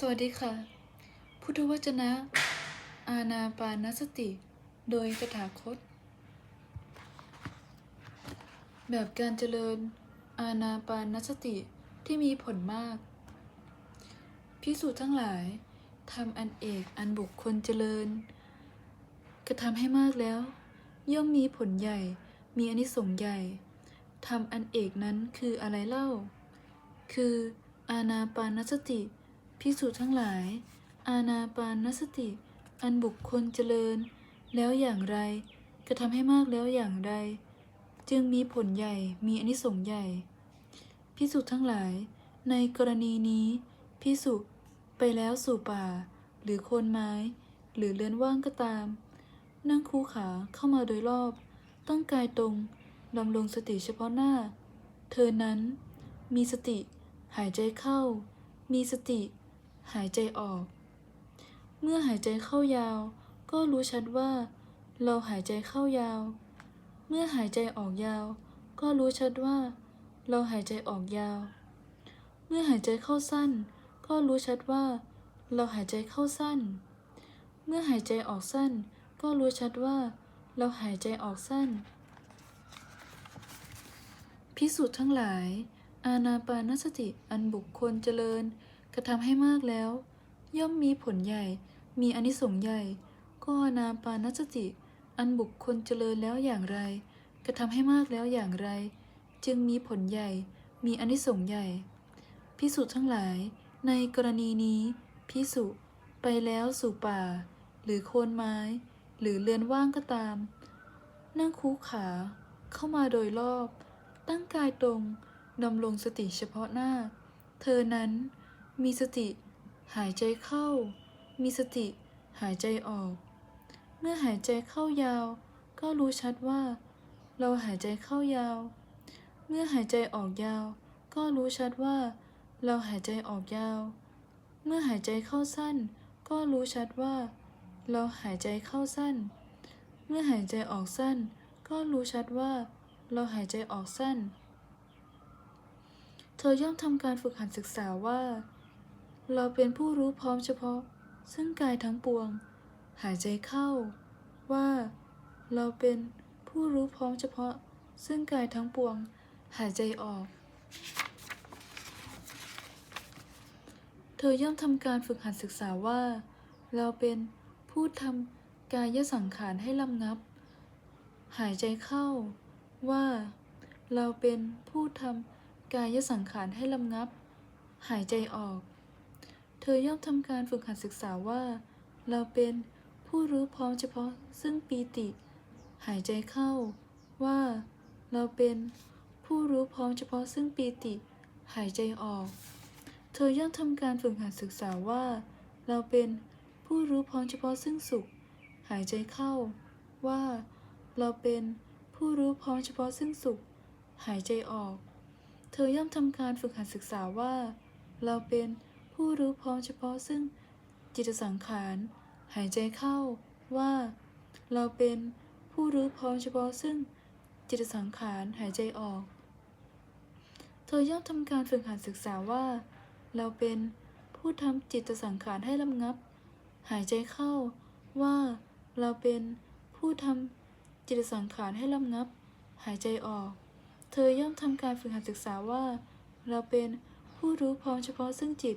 สวัสดีค่ะ พุทธวจนะ อาณาปานสติ โดยตถาคต แบบการเจริญ อาณาปานสติที่มีผลมาก พิสูจน์ทั้งหลายทำอันเอกอันบุคคลเจริญ กระทำให้มากแล้ว ย่อมมีผลใหญ่ มีอนิสงส์ใหญ่ทำอันเอกนั้นคืออะไรเล่า คืออาณาปานสติ พิสูจน์ทั้งหลาย อาณาปานสติ อันบุคคลเจริญ แล้วอย่างไร กระทำให้มากแล้วอย่างไร จึงมีผลใหญ่ มีอนิสงส์ใหญ่ พิสุทั้งหลาย ในกรณีนี้พิสุไปแล้วสู่ป่า หรือโคนไม้ หรือเรือนว่างก็ตาม นั่งคูขาเข้ามาโดยรอบตั้งกายตรงดำรงสติเฉพาะหน้า เธอนั้น มีสติ หายใจเข้า มีสติ หายใจออก เมื่อหายใจเข้ายาว ก็รู้ชัดว่า เราหายใจเข้ายาว เมื่อหายใจออกยาว ก็รู้ชัดว่า เราหายใจออกยาว เมื่อหายใจเข้าสั้น ก็รู้ชัดว่า เราหายใจเข้าสั้น เมื่อหายใจออกสั้น ก็รู้ชัดว่า เราหายใจออกสั้น พิสูจน์ทั้งหลายอาณาปานสติอันบุคคลเจริญ กระทำให้มากแล้ว ย่อมมีผลใหญ่ มีอนิสงส์ใหญ่ ก็อาณาปานสติ อันบุคคลเจริญแล้วอย่างไร กระทำให้มากแล้วอย่างไร จึงมีผลใหญ่ มีอนิสงส์ใหญ่ พิสุทั้งหลาย ในกรณีนี้ พิสุไปแล้วสู่ป่า หรือโคนไม้ หรือเรือนว่างก็ตาม นั่งคูขาเข้ามาโดยรอบ ตั้งกายตรงดำรงสติเฉพาะหน้า เธอนั้น มีสติ หายใจเข้า มีสติ หายใจออก เมื่อหายใจเข้ายาว ก็รู้ชัดว่า เราหายใจเข้ายาว เมื่อหายใจออกยาว ก็รู้ชัดว่า เราหายใจออกยาว เมื่อหายใจเข้าสั้น ก็รู้ชัดว่า เราหายใจเข้าสั้น เมื่อหายใจออกสั้น ก็รู้ชัดว่า เราหายใจออกสั้น เธอย่อมทำการฝึกหัดศึกษาว่า เราเป็นผู้รู้พร้อมเฉพาะ ซึ่งกายทั้งปวง หายใจเข้า ว่า เราเป็นผู้รู้พร้อมเฉพาะ ซึ่งกายทั้งปวง หายใจออก เธอย่อมทำการฝึกหัดศึกษาว่า เราเป็นผู้ทำกายสังขารให้ลำงับ หายใจเข้า ว่า เราเป็นผู้ทำกายสังขารให้ลำงับ หายใจออก ธอย่อมทำการฝึกหัดศึกษาว่า เราเป็นผู้รู้พร้อมเฉพาะซึ่งปีติ หายใจเข้าว่า เราเป็นผู้รู้พร้อมเฉพาะซึ่งปีติ หายใจออก เธอย่อมทำการฝึกหัดศึกษาว่า เราเป็นผู้รู้พร้อมเฉพาะซึ่งสุข หายใจเข้า ว่า เราเป็นผู้รู้พร้อมเฉพาะซึ่งสุข หายใจออก เธอย่อมทำการฝึกหัดศึกษาว่า เราเป็น ผู้รู้พร้อมเฉพาะซึ่งจิตสังขาร หายใจเข้าว่า เราเป็นผู้รู้พร้อมเฉพาะซึ่งจิตสังขารหายใจออก เธอย่อมทำการฝึกหัดศึกษาว่า เราเป็นผู้ทำจิตสังขารให้ลำงับ หายใจเข้าว่าเราเป็นผู้ทำจิตสังขารให้ลำงับ หายใจออก เธอย่อมทำการฝึกหัดศึกษาว่า เราเป็นผู้รู้พร้อมเฉพาะซึ่งจิต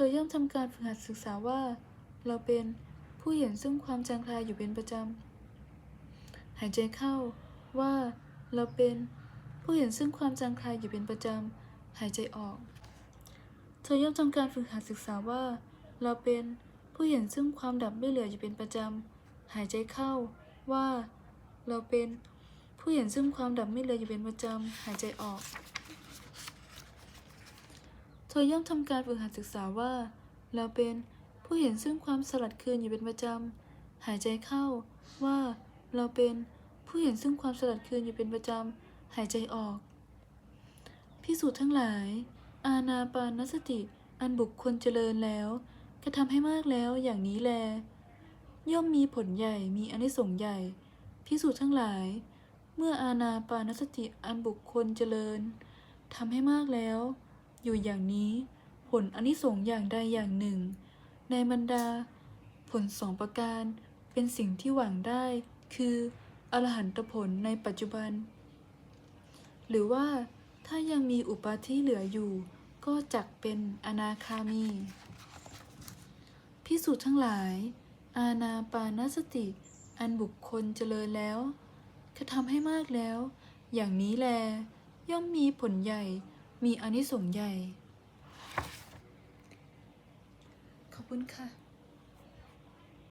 ธธอย่อมทำการฝึกหัดศึกษาว่า เราเป็นผู้เห็นซึ่งความจางคลายอยู่เป็นประจำ หายใจเข้าว่าเราเป็นผู้เห็นซึ่งความจางคลายอยู่เป็นประจำ หายใจออก เธอย่อมทำการฝึกหัดศึกษาว่า เราเป็นผู้เห็นซึ่งความดับไม่เหลืออยู่เป็นประจำ หายใจเข้าว่า เราเป็นผู้เห็นซึ่งความดับไม่เหลืออยู่เป็นประจำ หายใจออก เธอย่อมทำการฝึกหัดศึกษาว่า เราเป็นผู้เห็นซึ่งความสลัดคืนอยู่เป็นประจำ หายใจเข้าว่า เราเป็นผู้เห็นซึ่งความสลัดคืนอยู่เป็นประจำ หายใจออก พิสูจน์ทั้งหลาย อาณาปานสติอันบุคคลเจริญแล้วกระทำให้มากแล้วอย่างนี้แล ย่อมมีผลใหญ่มีอนิสงส์ใหญ่ พิสูจน์ทั้งหลาย เมื่ออาณาปานสติอันบุคคลเจริญทำให้มากแล้ว อยู่อย่างนี้ผลอนิสงส์อย่างใดอย่างหนึ่ง ในบรรดา ผลสองประการเป็นสิ่งที่หวังได้ คืออรหันตผลในปัจจุบัน หรือว่าถ้ายังมีอุปาทิเหลืออยู่ ก็จักเป็นอนาคามีพิสูจน์ทั้งหลาย อาณาปานสติ อันบุคคลเจริญแล้วกระทำให้มากแล้ว อย่างนี้แล ย่อมมีผลใหญ่ มีอนิสงส์ใหญ่ ขอบคุณค่ะ